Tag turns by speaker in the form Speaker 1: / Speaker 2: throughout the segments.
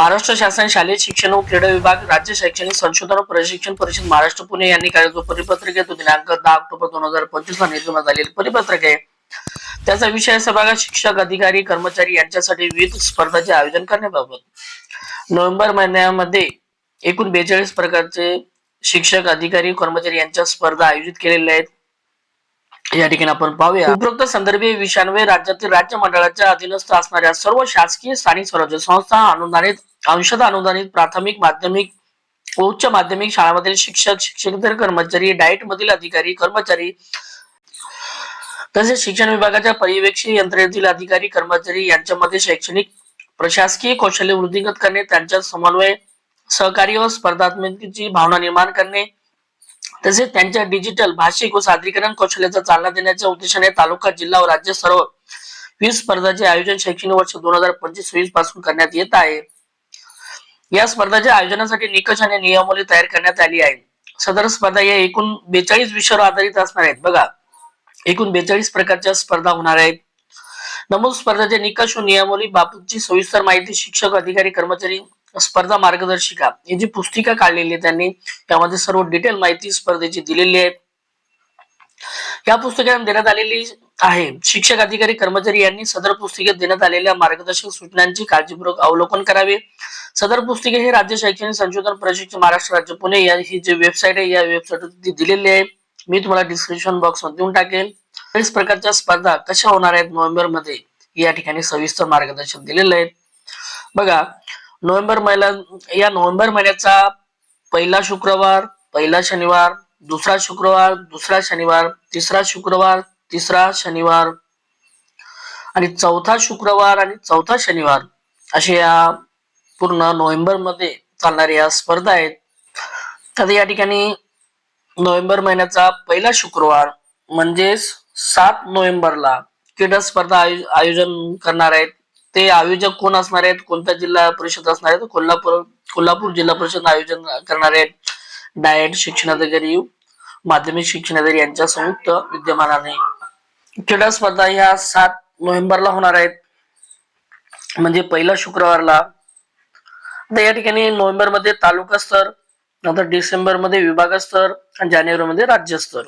Speaker 1: महाराष्ट्र शासन शालेय शिक्षण व क्रीडा विभाग राज्य शैक्षणिक संशोधन व प्रशिक्षण परिषद महाराष्ट्र पुणे यांनी काल जो परिपत्रक तो दिनांक दहा ऑक्टोबर दोन हजार पंचवीस ला निर्गमनात झालेले परिपत्रक. आहे त्याचा विषय असा शिक्षक अधिकारी कर्मचारी यांच्यासाठी विविध स्पर्धाचे आयोजन करण्याबाबत. नोव्हेंबर महिन्यामध्ये एकूण बेचाळीस प्रकारचे शिक्षक अधिकारी कर्मचारी यांच्या स्पर्धा आयोजित केलेल्या आहेत. या ठिकाणी आपण पाहूया. उपरोक्त संदर्भी विषयांवर राज्यातील राज्य मंडळाच्या अधीनस्थ असणाऱ्या सर्व शासकीय स्थानिक स्वराज्य संस्था अनुदानित अंशतः अनुदानित प्राथमिक माध्यमिक उच्च माध्यमिक शाळांमधील शिक्षक शिक्षकेतर कर्मचारी डाएट मधील अधिकारी कर्मचारी तसेच शिक्षण विभागाच्या पर्यवेक्षी यंत्रणेतील अधिकारी कर्मचारी यांच्यामध्ये शैक्षणिक प्रशासकीय कौशल्य वृद्धिंगत करणे त्यांच्या समन्वय सहकार्य व स्पर्धात्मकतेची भावना निर्माण करणे तसेच त्यांच्या डिजिटल भाषिक व सादरीकरण कौशल्याचा चालना देण्याच्या उद्देशाने तालुका जिल्हा व राज्य सर्व वीज स्पर्धाचे आयोजन शैक्षणिक वर्ष दोन हजार पंचवीस वीसपासून करण्यात येत आहे. या स्पर्धाच्या आयोजनासाठी निकष आणि नियमावली तयार करण्यात आली आहे. सदर स्पर्धा या एकूण बेचाळीस विषयावर आधारित असणार आहेत. बघा एकूण बेचाळीस प्रकारच्या स्पर्धा होणार आहेत. नमूद स्पर्धाचे निकष व नियमावली बाबतची सविस्तर माहिती शिक्षक अधिकारी कर्मचारी स्पर्धा मार्गदर्शिका ही जी पुस्तिका काढलेली आहे त्यांनी त्यामध्ये सर्व डिटेल माहिती स्पर्धेची दिलेली आहे. या पुस्तिकेत देण्यात आलेली आहे. शिक्षक अधिकारी कर्मचारी यांनी सदर पुस्तिकेत देण्यात आलेल्या मार्गदर्शक सूचनांची काळजीपूर्वक अवलोकन करावे. सदर पुस्तिके हे राज्य शैक्षणिक संशोधन प्रशिक्षण महाराष्ट्र राज्य पुणे या ही जी वेबसाईट आहे या वेबसाईट दिलेली आहे. मी तुम्हाला डिस्क्रिप्शन बॉक्समध्ये देऊन टाकेल चाळीस प्रकारच्या स्पर्धा कशा होणार आहेत नोव्हेंबरमध्ये या ठिकाणी सविस्तर मार्गदर्शन दिलेलं आहे. बघा नोव्हेंबर महिला या नोव्हेंबर महिन्याचा पहिला शुक्रवार पहिला शनिवार दुसरा शुक्रवार दुसरा शनिवार तिसरा शुक्रवार तिसरा शनिवार आणि चौथा शुक्रवार आणि चौथा शनिवार असे या पूर्ण नोव्हेंबरमध्ये चालणाऱ्या या स्पर्धा आहेत. तर या ठिकाणी नोव्हेंबर महिन्याचा पहिला शुक्रवार म्हणजेच सात नोव्हेंबरला क्रीडा स्पर्धा आयोजन करणार आहेत. ते आयोजक कोण असणार आहेत? कोणता जिल्हा परिषद असणार आहेत? कोल्हापूर कोल्हापूर जिल्हा परिषद आयोजन करणार आहेत डायट शिक्षणाधिकारी माध्यमिक शिक्षणाधिकारी यांच्या संयुक्त विद्यमानाने. क्रीडा स्पर्धा ह्या सात नोव्हेंबरला होणार आहेत. म्हणजे पहिला शुक्रवारला. आता या ठिकाणी नोव्हेंबरमध्ये तालुका स्तर नंतर डिसेंबरमध्ये विभाग स्तर आणि जानेवारी मध्ये राज्य स्तर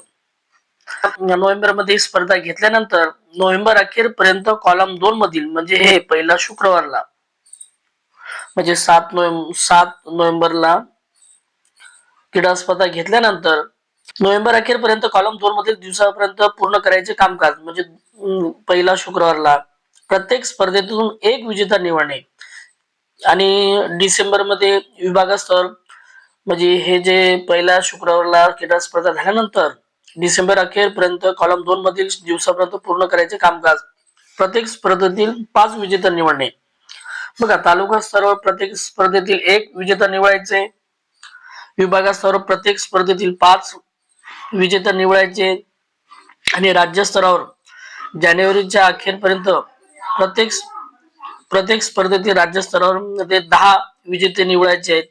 Speaker 1: नोव्हेंबरमध्ये स्पर्धा घेतल्यानंतर नोव्हेंबर अखेर पर्यंत कॉलम दोन मधील म्हणजे हे पहिला शुक्रवारला म्हणजे सात नोव्हेंबर सात नोव्हेंबरला क्रीडा स्पर्धा घेतल्यानंतर नोव्हेंबर अखेर पर्यंत कॉलम दोन मधील दिवसापर्यंत पूर्ण करायचे कामकाज म्हणजे पहिला शुक्रवारला प्रत्येक स्पर्धेतून एक विजेता निवडणे आणि डिसेंबरमध्ये विभागस्तर म्हणजे हे जे पहिल्या शुक्रवारला क्रीडा स्पर्धा झाल्यानंतर डिसेंबर अखेरपर्यंत कॉलम दोन मधील दिवसापर्यंत पूर्ण करायचे कामकाज. प्रत्येक स्पर्धेतील पाच विजेता निवडणे. बघा तालुका स्तरावर प्रत्येक स्पर्धेतील एक विजेता निवडायचे. विभागास्तरावर प्रत्येक स्पर्धेतील पाच विजेता निवडायचे. आणि राज्य स्तरावर जानेवारीच्या अखेरपर्यंत प्रत्येक प्रत्येक स्पर्धेतील राज्य स्तरावर ते दहा विजेते निवडायचे आहेत.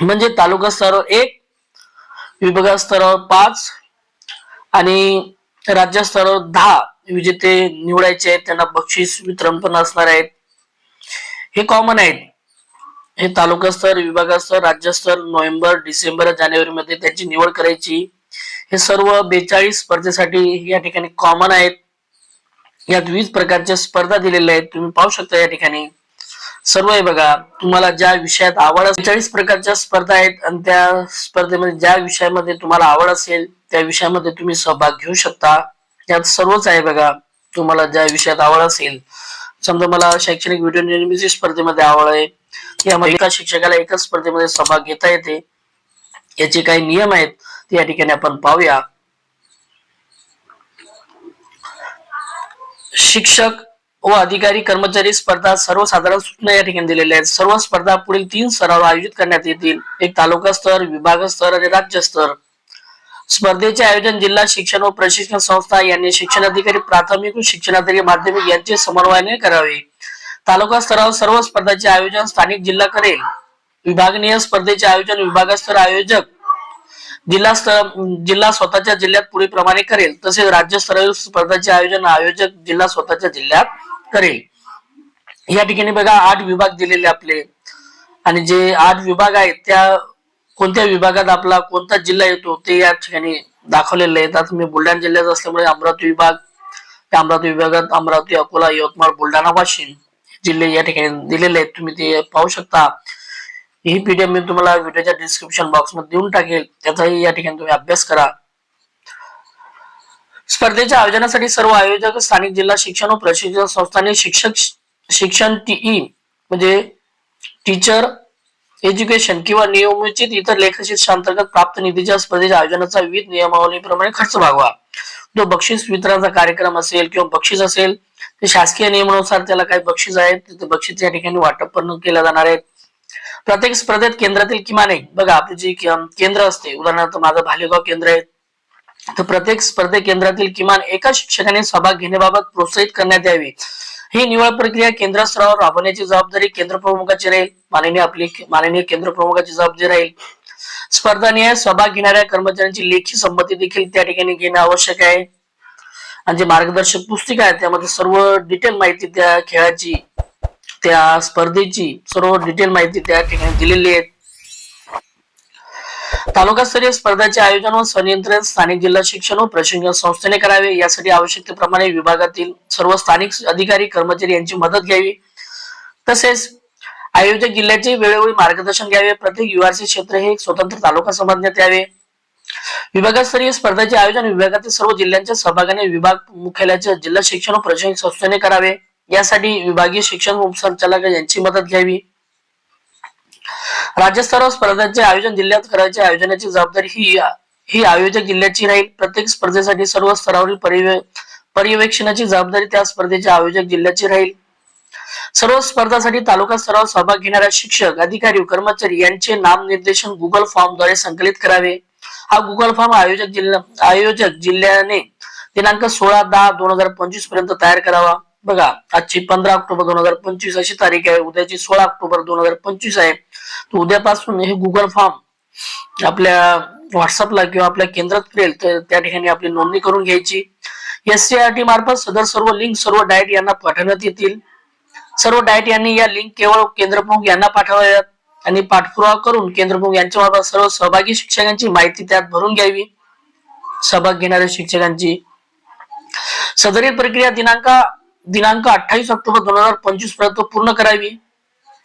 Speaker 1: म्हणजे तालुका स्तरावर एक विभागा स्तरावर पाच आणि राज्य स्तरावर दहा. विजेते निवडायचे आहेत त्यांना बक्षीस वितरण पण असणार आहेत. हे कॉमन आहेत. हे तालुका स्तर विभागास्तर राज्यस्तर नोव्हेंबर डिसेंबर जानेवारी मध्ये त्याची निवड करायची. हे सर्व बेचाळीस स्पर्धेसाठी या ठिकाणी कॉमन आहेत. यात विविध प्रकारच्या स्पर्धा दिलेल्या आहेत. तुम्ही पाहू शकता या ठिकाणी. सर्व आहे बघा. तुम्हाला ज्या विषयात आवड असेल चाळीस प्रकारच्या स्पर्धा आहेत आणि त्या स्पर्धेमध्ये ज्या विषयामध्ये तुम्हाला आवड असेल त्या विषयामध्ये तुम्ही सहभाग घेऊ शकता. यात सर्वच आहे बघा. तुम्हाला ज्या विषयात आवड असेल. समजा मला शैक्षणिक व्हिडिओ निर्मिती स्पर्धेमध्ये आवड आहे. यामध्ये एका शिक्षकाला एकाच स्पर्धेमध्ये सहभाग घेता येते. याचे काही नियम आहेत. ते या ठिकाणी आपण पाहूया. शिक्षक व अधिकारी कर्मचारी स्पर्धा सर्वसाधारण सूचना या ठिकाणी दिलेल्या आहेत. सर्व स्पर्धा पुढील तीन स्तरावर आयोजित करण्यात येतील. एक तालुका स्तर विभाग स्तर आणि राज्य स्तर. स्पर्धेचे आयोजन जिल्हा शिक्षण व प्रशिक्षण संस्था यांनी शिक्षण अधिकारी प्राथमिक व शिक्षणाधिकारी माध्यमिक यांचे समन्वयाने करावे. तालुका स्तरावर सर्व स्पर्धांचे आयोजन स्थानिक जिल्हा करेल. विभागनीय स्पर्धेचे आयोजन विभागस्तर आयोजक जिल्हा स्तर जिल्हा स्वतःच्या जिल्ह्यात पुढे प्रमाणे करेल. तसेच राज्य स्तरावर स्पर्धांचे आयोजन आयोजक जिल्हा स्वतःच्या जिल्ह्यात करेल. या ठिकाणी बघा आठ विभाग दिलेले आपले. आणि जे आठ विभाग आहेत त्या कोणत्या विभागात आपला कोणता जिल्हा येतो ते या ठिकाणी दाखवलेले आहेत आता मी बुलढाणा जिल्ह्यात असल्यामुळे अमरावती विभाग त्या अमरावती विभागात अमरावती अकोला यवतमाळ बुलढाणा वाशिम जिल्हे या ठिकाणी दिलेले आहेत. तुम्ही ते पाहू शकता. ही पीडीएफ मी तुम्हाला व्हिडिओच्या डिस्क्रिप्शन बॉक्समध्ये देऊन टाकेल. त्याचाही या ठिकाणी तुम्ही अभ्यास करा. स्पर्धेच्या आयोजनासाठी सर्व आयोजक स्थानिक जिल्हा शिक्षण व प्रशिक्षण संस्थांनी शिक्षक शिक्षण टीई म्हणजे टीचर एज्युकेशन किंवा नियमित इतर लेखशिष्ट अंतर्गत प्राप्त निधीच्या स्पर्धेच्या आयोजनाचा विविध नियमावलीप्रमाणे खर्च भागवा. जो बक्षीस वितरणाचा कार्यक्रम असेल किंवा बक्षीस असेल ते शासकीय नियमानुसार त्याला काही बक्षीस आहेत ते बक्षीस या ठिकाणी वाटप पण केल्या जाणार आहेत प्रत्येक स्पर्धेत केंद्रातील किमान एक बघा आपली जी केंद्र असते उदाहरणार्थ माझं भालेगाव केंद्र आहे तर प्रत्येक स्पर्धे केंद्रातील किमान एका शिक्षकाने सहभाग घेण्याबाबत प्रोत्साहित करण्यात यावी. ही निवड प्रक्रिया केंद्र स्तरावर राबवण्याची जबाबदारी केंद्र प्रमुखाची राहील. माननीय आपली माननीय केंद्र प्रमुखाची जबाबदारी राहील. स्पर्धानिहाय सहभाग घेणाऱ्या कर्मचाऱ्यांची लेखी संमती देखील त्या ठिकाणी घेणं आवश्यक आहे. आणि जे मार्गदर्शक पुस्तिका आहे त्यामध्ये सर्व डिटेल माहिती त्या खेळाची त्या स्पर्धेची सर्व डिटेल माहिती त्या ठिकाणी दिलेली आहे तालुकास्तरीय स्पर्धाचे आयोजन व संनियंत्रण स्थानिक जिल्हा शिक्षण व प्रशिक्षण संस्थेने करावे. यासाठी आवश्यकतेप्रमाणे विभागातील सर्व स्थानिक अधिकारी कर्मचारी यांची मदत घ्यावी. तसेच आयोजक जिल्ह्याचे वेळोवेळी मार्गदर्शन घ्यावे. प्रत्येक युआरसी क्षेत्र हे स्वतंत्र तालुका समजण्यात यावे. विभागस्तरीय स्पर्धाचे आयोजन विभागातील सर्व जिल्ह्यांच्या सहभागाने विभाग मुख्यालयाच्या जिल्हा शिक्षण व प्रशिक्षण संस्थेने करावे. यासाठी विभागीय शिक्षण उपसंचालक यांची मदत घ्यावी. राज्यस्तरावर स्पर्धांचे आयोजन जिल्ह्यात करायचे आयोजनाची जबाबदारी ही ही आयोजक जिल्ह्याची राहील. प्रत्येक स्पर्धेसाठी सर्व स्तरावरील पर्यवे- पर्यवेक्षणाची जबाबदारी त्या स्पर्धेचे आयोजक जिल्ह्याची राहील. सर्व स्पर्धासाठी तालुका स्तरावर सहभाग घेणाऱ्या शिक्षक अधिकारी कर्मचारी यांचे नामनिर्देशन गुगल फॉर्मद्वारे संकलित करावे. हा गुगल फॉर्म आयोजक जिल्हा आयोजक जिल्ह्याने दिनांक सोळा दहा दोन हजार पंचवीसपर्यंत तयार करावा. बघा आजची पंधरा ऑक्टोबर दोन हजार पंचवीस अशी तारीख आहे उद्याची सोळा ऑक्टोबर दोन हजार पंचवीस आहे. तर उद्यापासून हे गुगल फॉर्म आपल्या व्हॉट्सअपला किंवा आपल्या केंद्रात फिरेल तर त्या ठिकाणी आपली नोंदणी करून घ्यायची. एससीआरटी मार्फत सदर सर्व लिंक सर्व डायट यांना पाठवण्यात येतील. सर्व डायट यांनी या लिंक केवळ केंद्रप्रमुख यांना पाठवाव्यात आणि पाठपुरावा करून केंद्रप्रमुख यांच्या मार्फत सर्व सहभागी शिक्षकांची माहिती त्यात भरून घ्यावी. सहभाग घेणाऱ्या शिक्षकांची सदरील प्रक्रिया दिनांक दिनांक अठ्ठावीस ऑक्टोबर दोन हजार पंचवीसपर्यंत पूर्ण करावी.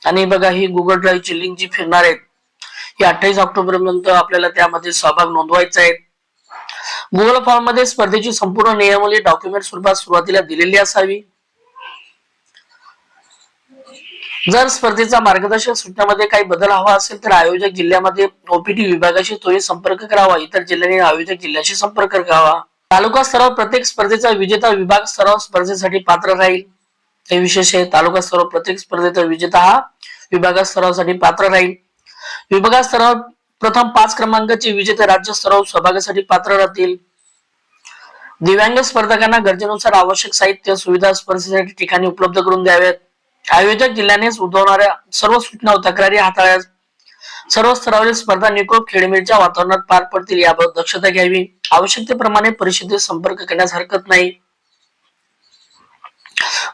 Speaker 1: आणि बघा ही गुगल ड्राईव्हची लिंक जी फिरणार आहेत ही अठ्ठावीस ऑक्टोबर पर्यंत आपल्याला त्यामध्ये सहभाग नोंदवायचा आहे. गुगल फॉर्ममध्ये स्पर्धेची संपूर्ण नियमावली डॉक्युमेंट स्वरूपात सुरुवातीला दिलेली असावी. जर स्पर्धेचा मार्गदर्शक सूचनामध्ये काही बदल हवा असेल तर आयोजक जिल्ह्यामध्ये ओपीटी विभागाशी तो संपर्क करावा. इतर जिल्ह्याने आयोजक जिल्ह्याशी संपर्क करावा. तालुका स्तरावर प्रत्येक स्पर्धेचा विजेता विभाग स्तरावर स्पर्धेसाठी पात्र राहील. हे विशेष आहे तालुका स्तरावर प्रत्येक स्पर्धेचा विजेता हा विभागा स्तरासाठी पात्र राहील. विभागा स्तरावर प्रथम पाच क्रमांकाचे विजेते राज्य स्तरावर सहभागासाठी पात्र राहतील. दिव्यांग स्पर्धकांना गरजेनुसार आवश्यक साहित्य सुविधा स्पर्धेसाठी ठिकाणी उपलब्ध करून द्याव्यात. आयोजक जिल्ह्यानेच उद्भवणाऱ्या सर्व सूचना व तक्रारी हाताळ्यास सर्व स्तरावरील स्पर्धा निकोप खेळमेळच्या वातावरणात पार पडतील याबाबत दक्षता घ्यावी. आवश्यकतेप्रमाणे परिषदेत संपर्क करण्यास हरकत नाही.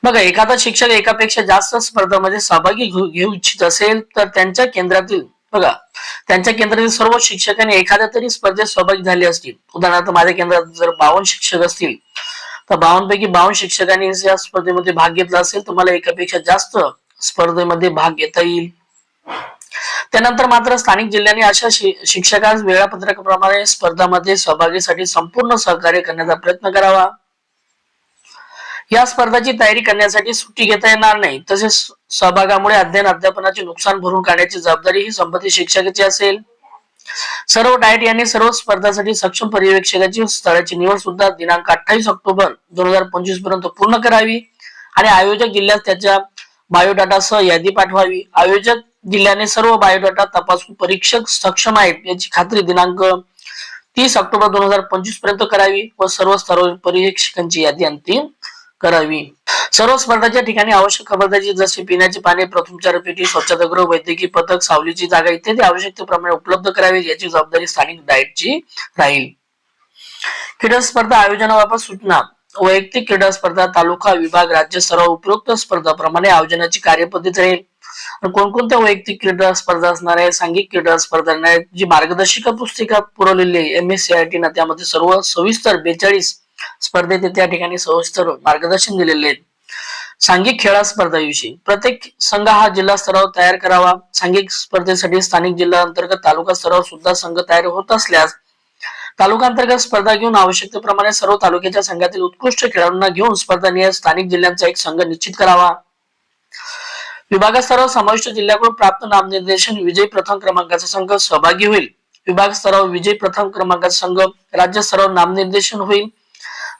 Speaker 1: बघा एखादा शिक्षक एकापेक्षा जास्त स्पर्धामध्ये सहभागी घेऊ घेऊ इच्छित असेल तर त्यांच्या केंद्रातील बघा त्यांच्या केंद्रातील सर्व शिक्षकांनी एखाद्या तरी स्पर्धेत सहभागी झाले असतील. उदाहरणार्थ माझ्या केंद्रात जर बावन्न शिक्षक असतील तर बावन्न पैकी बावन्न शिक्षकांनी या स्पर्धेमध्ये भाग घेतला असेल तर मला एकापेक्षा जास्त स्पर्धेमध्ये भाग घेता येईल. त्यानंतर मात्र स्थानिक जिल्ह्यांनी अशा शिक्षकांस वेळापत्रकाप्रमाणे स्पर्धामध्ये सहभागीसाठी संपूर्ण सहकार्य करण्याचा प्रयत्न करावा. या स्पर्धाची तयारी करण्यासाठी सुट्टी घेता येणार नाही. तसेच सहभागामुळे अध्ययन अध्यापनाचे नुकसान भरून काढण्याची जबाबदारी ही संबंधित शिक्षकाची असेल. सर्व डायट यांनी सर्व स्पर्धासाठी सक्षम पर्यवेक्षकाची स्थळाची निवड सुद्धा दिनांक अठ्ठावीस ऑक्टोबर दोन हजार पंचवीसपर्यंत पूर्ण करावी आणि आयोजक जिल्ह्यात त्याच्या बायोडाटासह यादी पाठवावी. आयोजक जिल्ह्याने सर्व बायोडाटा तपासून परीक्षक सक्षम आहेत याची खात्री दिनांक तीस ऑक्टोबर दोन हजार पंचवीसपर्यंत करावी व सर्व स्तरावरील परीक्षकांची यादी अंतिम करावी. सर्व स्पर्धाच्या ठिकाणी आवश्यक खबरदारी जसे पिण्याचे पाणी प्रथमचार पेटी स्वच्छतागृह वैद्यकीय पथक सावलीची जागा इत्यादी आवश्यकतेप्रमाणे उपलब्ध करावी याची जबाबदारी स्थानिक डाएटची राहील. क्रीडा स्पर्धा आयोजनाबाबत सूचना. वैयक्तिक क्रीडा स्पर्धा तालुका विभाग राज्य सर्व उपयुक्त स्पर्धाप्रमाणे आयोजनाची कार्यपद्धती राहील. कोणकोणत्या वैयक्तिक क्रीडा स्पर्धा असणार आहे सांघिक क्रीडा स्पर्धा असणार जी मार्गदर्शिका पुस्तिका पुरवलेली आहे M S C I T ना त्यामध्ये सर्व सविस्तर बेचाळीस स्पर्धेत त्या ठिकाणी सविस्तर मार्गदर्शन दिलेले आहेत. सांघिक खेळा स्पर्धाविषयी. प्रत्येक संघ हा जिल्हा स्तरावर तयार करावा. सांघिक स्पर्धेसाठी स्थानिक जिल्हा अंतर्गत तालुका स्तरावर सुद्धा संघ तयार होत असल्यास तालुका अंतर्गत स्पर्धा घेऊन आवश्यकतेप्रमाणे सर्व तालुक्याच्या संघातील उत्कृष्ट खेळाडूंना घेऊन स्पर्धा स्थानिक जिल्ह्यांचा एक संघ निश्चित करावा. विभागस्तरावर समाविष्ट जिल्ह्याकडून प्राप्त नामनिर्देशन विजय प्रथम क्रमांकाचा संघ सहभागी होईल. विभाग स्तरावर विजय प्रथम क्रमांकाचा संघ राज्य स्तरावर नामनिर्देशन होईल.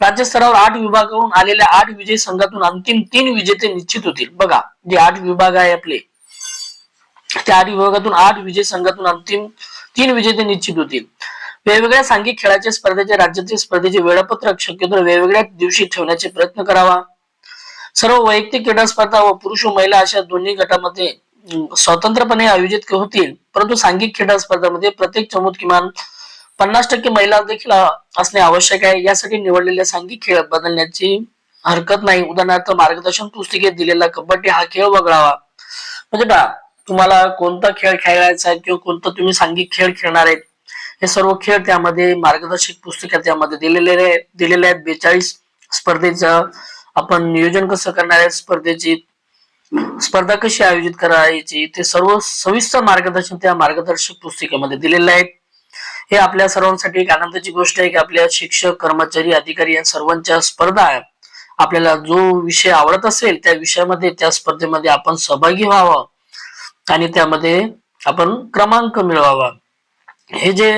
Speaker 1: राज्य स्तरावर आठ विभागाकडून आलेल्या आठ विजयी संघातून अंतिम तीन विजेते निश्चित होतील. बघा जे आठ विभाग आहे आपले त्या आठ विभागातून आठ विजय संघातून अंतिम तीन विजेते निश्चित होतील. वेगवेगळ्या सांघिक खेळाच्या स्पर्धेचे राज्यातील स्पर्धेचे वेळापत्रक शक्यतो वेगवेगळ्या दिवशी ठेवण्याचे प्रयत्न करावा. सर्व वैयक्तिक क्रीडा स्पर्धा व पुरुष व महिला अशा दोन्ही गटामध्ये स्वतंत्रपणे आयोजित होतील. परंतु सांघिक क्रीडा स्पर्धामध्ये प्रत्येक चमूत किमान पन्नास टक्के महिला देखील असणे आवश्यक आहे. यासाठी निवडलेल्या सांघिक खेळ बदलण्याची हरकत नाही. उदाहरणार्थ मार्गदर्शन पुस्तिकेत दिलेला कबड्डी हा खेळ वगळावा. म्हणजे का तुम्हाला कोणता खेळ खेळायचा आहे किंवा कोणता तुम्ही सांघिक खेळ खेळणार आहेत हे सर्व खेळ त्यामध्ये मार्गदर्शक पुस्तिका त्यामध्ये दिलेले दिलेल्या दिलेले आहेत. बेचाळीस स्पर्धेचं आपण नियोजन कसं करणार आहे स्पर्धेची स्पर्धा कशी आयोजित करायची ते सर्व सविस्तर मार्गदर्शन त्या मार्गदर्शक पुस्तिकेमध्ये दिलेलं आहे. हे आपल्या सर्वांसाठी एक आनंदाची गोष्ट आहे की आपल्या शिक्षक कर्मचारी अधिकारी या सर्वांच्या स्पर्धा आपल्याला जो विषय आवडत असेल त्या विषयामध्ये त्या स्पर्धेमध्ये आपण सहभागी व्हावं आणि त्यामध्ये आपण क्रमांक मिळवावा. हे जे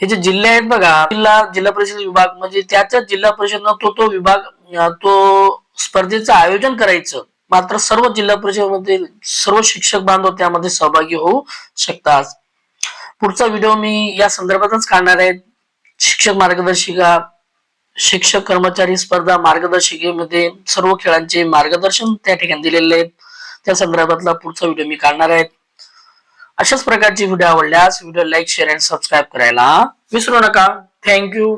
Speaker 1: हे जे जिल्हे आहेत बघा जिल्हा जिल्हा परिषद विभाग म्हणजे त्याच्या जिल्हा परिषदनं तो तो विभाग तो स्पर्धेचं आयोजन करायचं. मात्र सर्व जिल्हा परिषदेमधील सर्व शिक्षक बांधव त्यामध्ये सहभागी होऊ शकतात. पुढचा व्हिडिओ मी या संदर्भातच काढणार आहे. शिक्षक मार्गदर्शिका शिक्षक कर्मचारी स्पर्धा मार्गदर्शिकेमध्ये सर्व खेळांचे मार्गदर्शन त्या ठिकाणी दिलेले आहेत. त्या संदर्भातला पुढचा व्हिडिओ मी काढणार आहे. अशाच प्रकारची व्हिडिओ आवडल्यास video like share and subscribe करायला विसरू नका. थँक्यू